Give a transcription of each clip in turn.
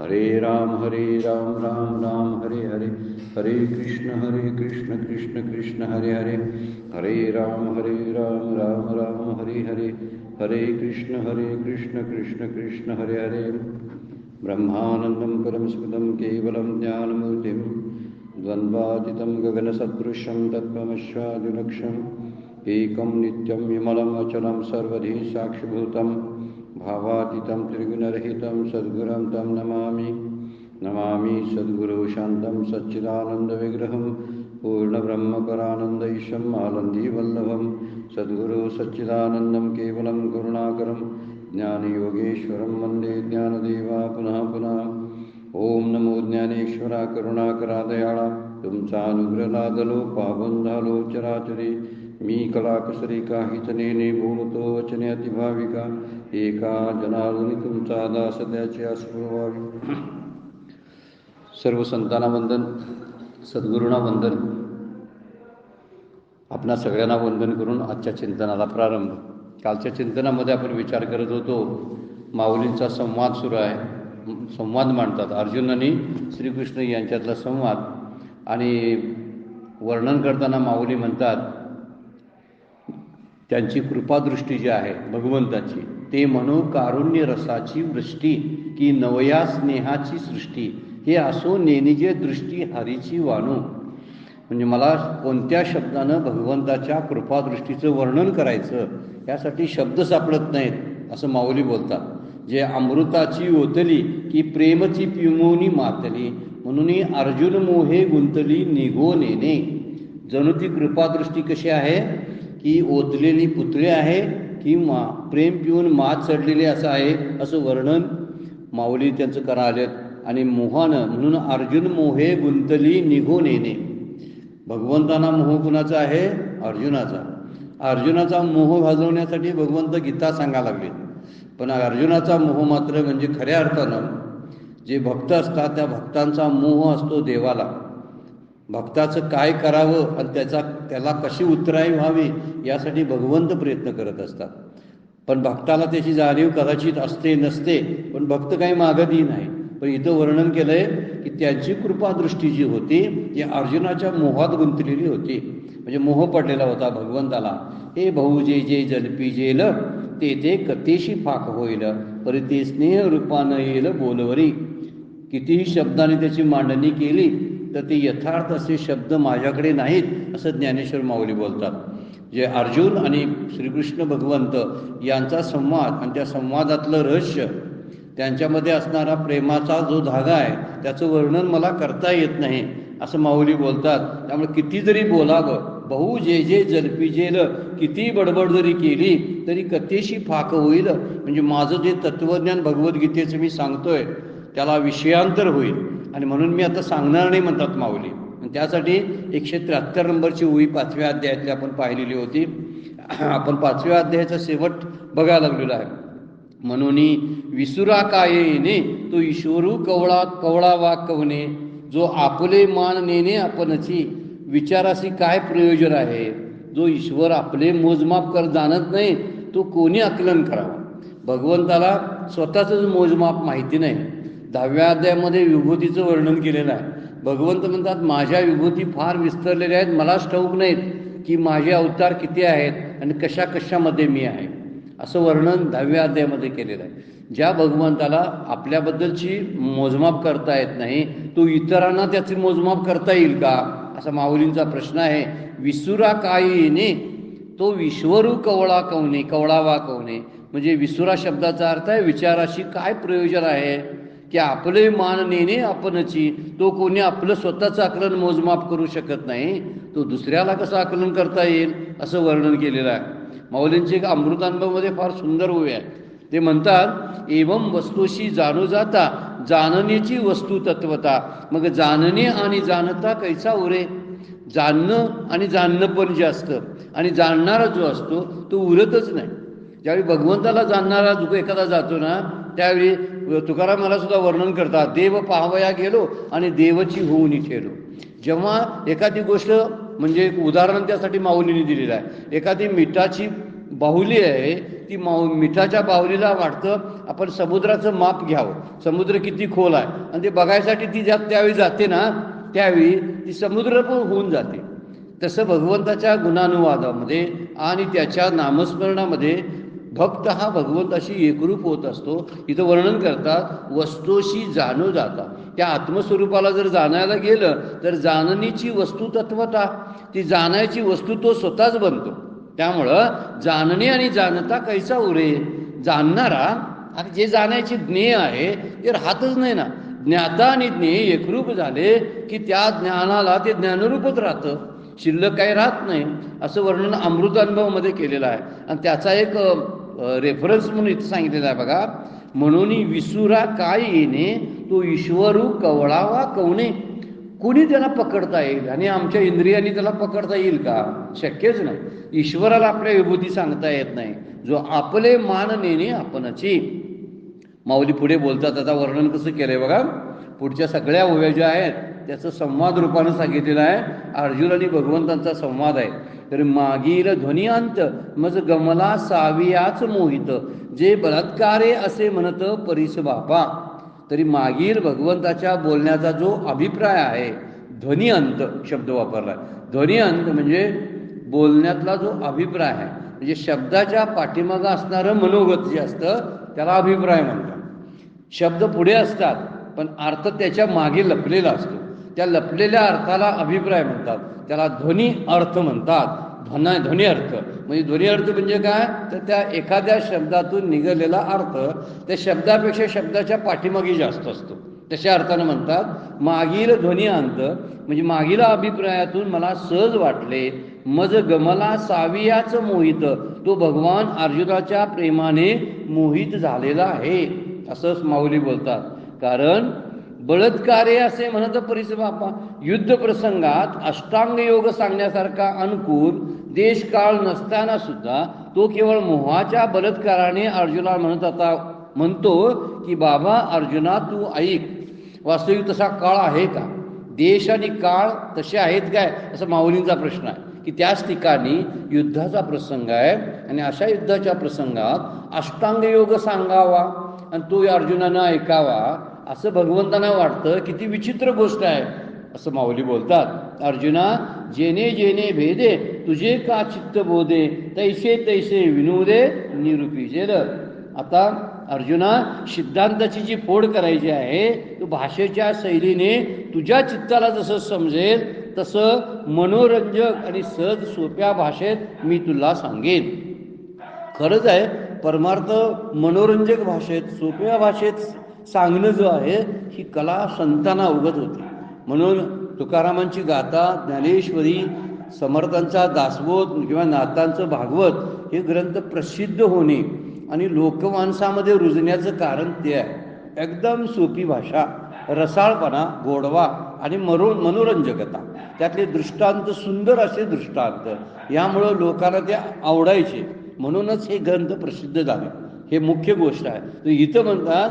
हरे राम हरे राम राम राम, हरे हरे। हरे कृष्ण हरे कृष्ण कृष्ण कृष्ण, हरे हरे। हरे राम हरे राम राम राम, हरे हरे। हरे कृष्ण हरे कृष्ण कृष्ण कृष्ण, हरे हरे। ब्रह्मानन्दं परमस्कृतं केवलं ज्ञानमूर्तिं। द्वन्द्वातीतं गगनसदृशं तत्त्वमश्वादिलक्षम्। एकं नित्यं विमलम् सर्वधि साक्षिभूतं भावातीतं त्रिगुणरहितं सद्गुरं तं नमामि। नमामि सद्गुरौ शान्तं सच्चिदानन्दविग्रहं पूर्णब्रह्मपरानन्दैशम् आलन्दीवल्लभं। सद्गुरु सच्चिदानन्दं केवलं करुणाकरं ज्ञानयोगेश्वरं वन्दे ज्ञानदेवा पुनः पुनः। ओम नमो ज्ञानेश्वरा करुणाकरा दयाळा तुमचा अनुग्रह लादलो पावन झालो चराचरी मी कलाकसरी काहीच बोलतो वचने अतिभाविका। एका जनार्दनी तुमचा दास त्याची व्हावी. सर्व संतांना वंदन सद्गुरूंना वंदन. आपणा सगळ्यांना वंदन करून आजच्या चिंतनाला प्रारंभ. कालच्या चिंतनामध्ये आपण विचार करत होतो माऊलींचा संवाद सुरू आहे. संवाद मांडतात. अर्जुन आणि श्रीकृष्ण यांच्यातला संवाद आणि वर्णन करताना माऊली म्हणतात त्यांची कृपादृष्टी जी आहे भगवंताची ते म्हणू कारुण्य रसाची वृष्टी की नवया स्नेहाची सृष्टी हे असो नेनिजे दृष्टी हरीची वाणू. म्हणजे मला कोणत्या शब्दानं भगवंताच्या कृपादृष्टीचं वर्णन करायचं यासाठी शब्द सापडत नाहीत असं माऊली बोलतात. जे अमृताची ओतली की प्रेमची पिमोनी मातली म्हणून अर्जुन मोहे गुंतली निघो नेने. जणू ती कृपादृष्टी कशी आहे? की ओतलेली पुतळे आहे किंवा प्रेम पिऊन मात चढलेले असं आहे असं वर्णन माऊली त्यांचं करा आणि मोहानं म्हणून अर्जुन मोहे गुंतली निघून येणे भगवंतांना मोह कुणाचा आहे? अर्जुनाचा. अर्जुनाचा मोह भाजवण्यासाठी भगवंत गीता सांगा लागले पण अर्जुनाचा मोह मात्र म्हणजे खऱ्या अर्थानं जे भक्त असतात त्या भक्तांचा मोह असतो देवाला. भक्ताचं काय करावं आणि त्याचा त्याला कशी उतराई व्हावी यासाठी भगवंत प्रयत्न करत असतात. पण भक्ताला त्याची जाणीव कदाचित असते नसते पण भक्त काही मागतही नाही. पण इथं वर्णन केलं आहे की त्यांची कृपादृष्टी जी होती ती अर्जुनाच्या मोहात गुंतलेली होती. म्हणजे मोह पडलेला होता भगवंताला. हे भाऊ जे जे जलपी जेल ते ते कथेशी फाक होईल परी ते स्नेह रूपानं येईल बोलवरी. कितीही शब्दाने त्याची मांडणी केली तर ते यथार्थ असे शब्द माझ्याकडे नाहीत असं ज्ञानेश्वर माऊली बोलतात. जे अर्जुन आणि श्रीकृष्ण भगवंत यांचा संवाद आणि त्या संवादातलं रहस्य त्यांच्यामध्ये असणारा प्रेमाचा जो धागा आहे त्याचं वर्णन मला करता येत नाही असं माऊली बोलतात. त्यामुळे किती जरी बोलावं. बहु जे जे जलपी जेल किती बडबड जरी केली तरी कथेशी फाक होईल. म्हणजे माझं जे तत्त्वज्ञान भगवद्गीतेचं मी सांगतोय त्याला विषयांतर होईल. आणि म्हणून मी आता सांगणार नाही म्हणतात माऊली. त्यासाठी एकशे त्र्याहत्तर नंबरची ओळी पाचव्या अध्यायातली आपण पाहिलेली होती. आपण पाचव्या अध्यायाचा शेवट बघायला लागलेला आहे. म्हणून विसुरा कायेने तो ईश्वरू कवळा कवळा वा कवने जो आपले मान नेणे आपणची विचाराशी काय प्रयोजन आहे? जो ईश्वर आपले मोजमाप कर जाणत नाही तो कोणी आकलन करावा? भगवंताला स्वतःच मोजमाप माहिती नाही. दहाव्या अध्यायामध्ये विभूतीचं वर्णन केलेलं आहे. भगवंत म्हणतात माझ्या विभूती फार विस्तरलेल्या आहेत मलाच ठाऊक नाहीत की माझे अवतार किती आहेत आणि कशा कशामध्ये मी आहे. असं वर्णन दहाव्या अध्यायामध्ये केलेलं आहे. ज्या भगवंताला आपल्याबद्दलची मोजमाप करता येत नाही तो इतरांना त्याचे मोजमाप करता येईल का? असा माऊलींचा प्रश्न आहे. विसुरा कायीने तो विश्वरू कवळा कवणे कवळावा कवणे म्हणजे विसुरा शब्दाचा अर्थ आहे विचाराशी काय प्रयोजन आहे? की आपले मान नेणे आपणची. तो कोणी आपलं स्वतःचं आकलन मोजमाप करू शकत नाही तो दुसऱ्याला कसं आकलन करता येईल असं वर्णन केलेलं आहे. माऊलींचे एक अमृतानुभवमध्ये फार सुंदर उभे आहे. ते म्हणतात एवम वस्तूशी जाणू जाता जाणण्याची वस्तू तत्वता. मग जाणणे आणि जाणता कैसा उरे? जाणणं आणि जाणणं पण जे असतं आणि जाणणारा जो असतो तो उरतच नाही. ज्यावेळी भगवंताला जाणणारा जो एखादा जातो ना त्यावेळी तुकाराम मला सुद्धा वर्णन करतात देव पाहावया गेलो आणि देवची होऊन ठेलो जेव्हा एखादी गोष्ट म्हणजे एक उदाहरण त्यासाठी माऊलीने दिलेलं आहे. एखादी मिठाची बाहुली आहे ती माऊ मिठाच्या बाहुलीला वाटतं आपण समुद्राचं माप घ्यावं. समुद्र किती खोल आहे. आणि ते बघायसाठी ती ज्या त्यावेळी जाते ना त्यावेळी ती समुद्र पण होऊन जाते. तसं भगवंताच्या गुणानुवादामध्ये आणि त्याच्या नामस्मरणामध्ये भक्त हा भगवंताशी एकरूप होत असतो. इथं वर्णन करतात वस्तूशी जाणू जाता. त्या आत्मस्वरूपाला जर जाणायला गेलं तर जाणणीची वस्तू तत्वता ती जाणायची वस्तू तो स्वतःच बनतो. त्यामुळं जाणणे आणि जाणता कैसा उरे? जाणणारा आणि जे जाण्याची ज्ञेय आहे ते राहतच नाही ना. ज्ञाता आणि ज्ञेय एकरूप झाले की त्या ज्ञानाला ते ज्ञानरूपच राहतं. शिल्लक काही राहत नाही. असं वर्णन अमृतानुभवामध्ये केलेलं आहे. आणि त्याचा एक रेफरन्स म्हणून इथं सांगितलेलं आहे बघा. म्हणून विसुरा काय येणे तो ईश्वरू कवळावा कवणे. कुणी त्याला पकडता येईल? आणि आमच्या इंद्रियांनी त्याला पकडता येईल का? शक्यच नाही. ईश्वराला आपल्या विभूती सांगता येत नाही. जो आपले मान नेणे आपणची. माऊली पुढे बोलतात आता वर्णन कसं केलंय बघा? पुढच्या सगळ्या ओव्या ज्या आहेत त्याचं संवाद रूपानं सांगितलेलं आहे. अर्जुन आणि भगवंतांचा संवाद आहे. तर मागील ध्वनियांत मज गमला सावियाच मोहित जे बलात्कारे असे म्हणत परिस बापा. तरी मागील भगवंताच्या बोलण्याचा जो अभिप्राय आहे ध्वनी अंत शब्द वापरला ध्वनी अंत म्हणजे बोलण्यातला जो अभिप्राय आहे म्हणजे शब्दाच्या पाठीमागं असणारं मनोगत जे असतं त्याला अभिप्राय म्हणतात. शब्द पुढे असतात पण अर्थ त्याच्यामागे लपलेला असतो. त्या लपलेल्या अर्थाला अभिप्राय म्हणतात. त्याला ध्वनी अर्थ म्हणतात. ध्वना ध्वनी अर्थ. म्हणजे ध्वनी अर्थ म्हणजे काय? तर त्या एखाद्या शब्दातून निघालेला अर्थ त्या शब्दापेक्षा शब्दाच्या पाठीमागे जास्त असतो. तशा अर्थानं म्हणतात मागील ध्वनी अंत म्हणजे मागील अभिप्रायातून मला सहज वाटले मज गमला सावियाच मोहित तो भगवान अर्जुनाच्या प्रेमाने मोहित झालेला आहे. असंच माऊली बोलतात. कारण बळत्कार्य असे म्हणत परिस बापा युद्ध प्रसंगात अष्टांग योग सांगण्यासारखा अनुकूल देश काळ नसताना सुद्धा तो केवळ मोहाच्या बलात्काराने अर्जुना म्हणत आता म्हणतो की बाबा अर्जुना तू ऐक वास्तविक तसा काळ आहे का? देश आणि काळ तसे आहेत काय? असं माऊलींचा प्रश्न आहे. की त्याच ठिकाणी युद्धाचा प्रसंग आहे आणि अशा युद्धाच्या प्रसंगात अष्टांग योग सांगावा आणि तो अर्जुनानं ऐकावा असं भगवंतांना वाटतं किती विचित्र गोष्ट आहे असं माऊली बोलतात. अर्जुना जेने जेने भेदे तुझे का चित्त बोधे तैसे तैसे विनोदे निरूपी जेल. आता अर्जुना सिद्धांताची जी फोड करायची आहे तू भाषेच्या शैलीने तुझ्या चित्ताला जसं समजेल तसं मनोरंजक आणि सहज सोप्या भाषेत मी तुला सांगेन. खरंच आहे परमार्थ मनोरंजक भाषेत सोप्या भाषेत सांगणं जो आहे ही कला संतांना अवगत होती. म्हणून तुकारामांची गाथा ज्ञानेश्वरी समर्थांचा दासबोध किंवा नाथांचं भागवत हे ग्रंथ प्रसिद्ध होणे आणि लोकमानसामध्ये रुजण्याचं कारण ते आहे. एकदम सोपी भाषा रसाळपणा गोडवा आणि मरो मनोरंजकता. त्यातले दृष्टांत सुंदर असे दृष्टांत. यामुळं लोकांना ते आवडायचे. म्हणूनच हे ग्रंथ प्रसिद्ध झाले. हे मुख्य गोष्ट आहे. तर इथं म्हणतात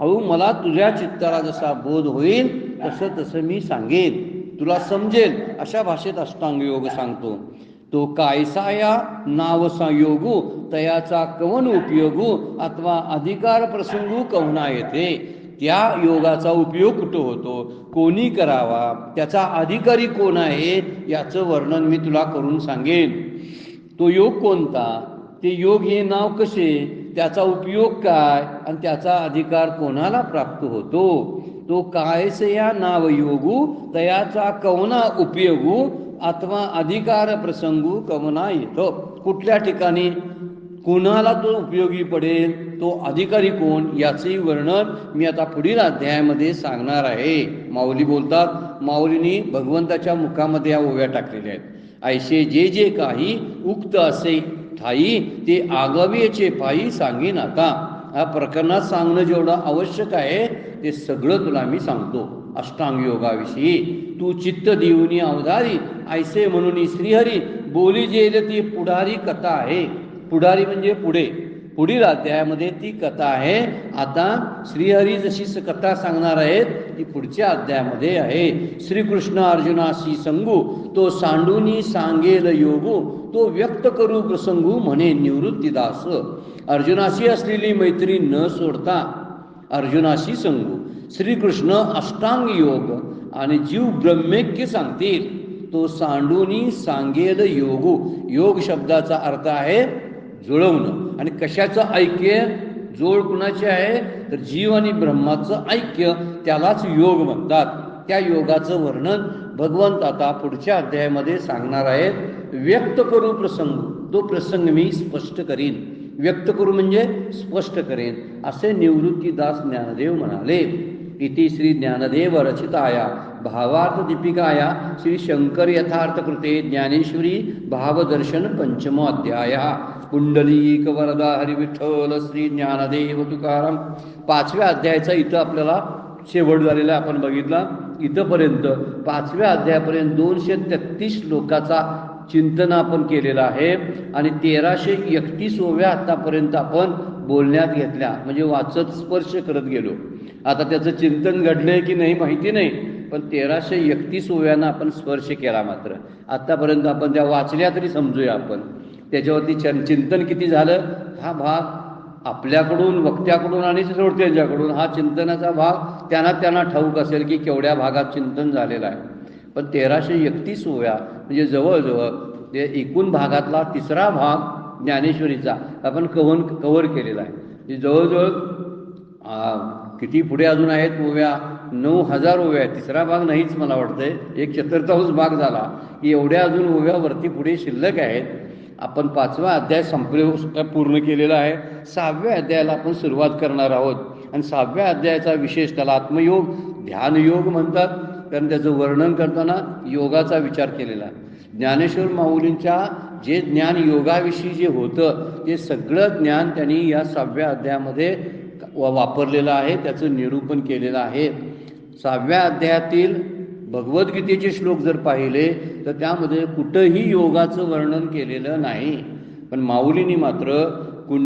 हळू मला तुझ्या चित्ताला जसा बोध होईल तसं तसं मी सांगेन. तुला समजेल अशा भाषेत अष्टांग योग सांगतो. तो कायसा या नाव संयोगू तयाचा कवन उपयोगू अथवा अधिकार प्रसंगू कवना येते त्या योगाचा उपयोग कुठं होतो? कोणी करावा? त्याचा अधिकारी कोण आहे? याचं वर्णन मी तुला करून सांगेन. तो योग कोणता? ते योग हे नाव कसे? त्याचा उपयोग काय आणि त्याचा अधिकार कोणाला प्राप्त होतो? तो कायस या नाव योगू तयाचा कवना उपयोगू अथवा अधिकार प्रसंगू कवना येतो कुठल्या ठिकाणी कोणाला तो उपयोगी पडेल? तो अधिकारी कोण? याचे वर्णन मी आता पुढील अध्यायामध्ये सांगणार आहे. माऊली बोलतात माऊलीनी भगवंताच्या मुखामध्ये या ओव्या टाकलेल्या आहेत. ऐसे जे जे काही उक्त असे ठाई ते आगावीचे पायी सांगेन आता. या प्रकरणात सांगणं जेवढं आवश्यक आहे ते सगळं तुला मी सांगतो. अष्टांग योगाविषयी तू चित्त देऊनी अवधारी ऐसे म्हणून श्रीहरी बोली जेल ती पुढारी कथा आहे. पुढारी म्हणजे पुढे. पुढील अध्यायामध्ये ती कथा आहे. आता श्रीहरी जशी कथा सांगणार आहेत ती पुढच्या अध्यायामध्ये आहे. श्रीकृष्ण अर्जुनाशी संगू तो सांडूनी सांगेल योगू तो व्यक्त करू प्रसंगू म्हणे निवृत्तीदास अर्जुनाशी असलेली मैत्री न सोडता अर्जुनाशी सांगू. श्रीकृष्ण अष्टांग योग आणि जीव ब्रह्मेक्य सांगतील. तो सांडूनी सांगेल योग. योग शब्दाचा अर्थ आहे जुळवणं. आणि कशाचं ऐक्य? जोड कुणाचे आहे? तर जीव आणि ब्रह्माचं ऐक्य त्यालाच योग म्हणतात. त्या योगाचं वर्णन भगवंत आता पुढच्या अध्यायामध्ये सांगणार आहेत. व्यक्त करू प्रसंग. तो प्रसंग मी स्पष्ट करीन. व्यक्त करू म्हणजे स्पष्ट करेन. असे निवृत्तीदास ज्ञानदेव म्हणाले. इति श्री ज्ञानदेव रचिताया भावार्थ दीपिकाया श्री शंकर यथार्थ कृते ज्ञानेश्वरी भावदर्शन पंचमोध्याया कुंडलीक वरदा हरिविठ्ठल श्री ज्ञानदेव तुकाराम. पाचव्या अध्यायाचा इथं आपल्याला शेवट झालेला आपण बघितला. इथंपर्यंत पाचव्या अध्यायापर्यंत दोनशे तेहतीस श्लोकाचा चिंतन आपण केलेलं आहे. आणि तेराशे एकतीस ओव्या आतापर्यंत आपण बोलण्यात घेतल्या. म्हणजे वाचत स्पर्श करत गेलो. आता त्याचं चिंतन घडलंय की नाही माहिती नाही. पण तेराशे एकतीस ओव्यानं आपण स्पर्श केला मात्र. आत्तापर्यंत आपण त्या वाचल्या तरी समजूया आपण. त्याच्यावरती चन चिंतन किती झालं? हा भाग आपल्याकडून वक्त्याकडून आणि श्रोत्यांच्याकडून. हा चिंतनाचा भाग त्यांना त्यांना ठाऊक असेल की केवढ्या भागात चिंतन झालेलं आहे. पण तेराशे एकतीस ओव्या म्हणजे जवळजवळ ते एकूण भागातला तिसरा भाग ज्ञानेश्वरीचा आपण कवन कव्हर केलेला आहे. म्हणजे जवळजवळ किती पुढे अजून आहेत ओव्या? नऊ हजार ओव्या आहेत. तिसरा भाग नाहीच मला वाटतंय. एक चतुर्थांश भाग झाला. की एवढ्या अजून ओव्यावरती पुढे शिल्लक आहेत. आपण पाचवा अध्याय संपले पूर्ण केलेला आहे. सहाव्या अध्यायाला आपण सुरुवात करणार आहोत. आणि सहाव्या अध्यायाचा विशेष त्याला आत्मयोग ध्यानयोग म्हणतात. कारण त्याचं वर्णन करताना योगाचा विचार केलेला. ज्ञानेश्वर माऊलींच्या जे ज्ञान योगाविषयी जे होतं ते सगळं ज्ञान त्यांनी या सहाव्या अध्यायामध्ये वापरलेलं आहे त्याचं निरूपण केलेलं आहे. सहाव्या अध्यायातील भगवद्गीतेचे श्लोक जर पाहिले तर त्यामध्ये कुठंही योगाचं वर्णन केलेलं नाही. पण माऊलींनी मात्र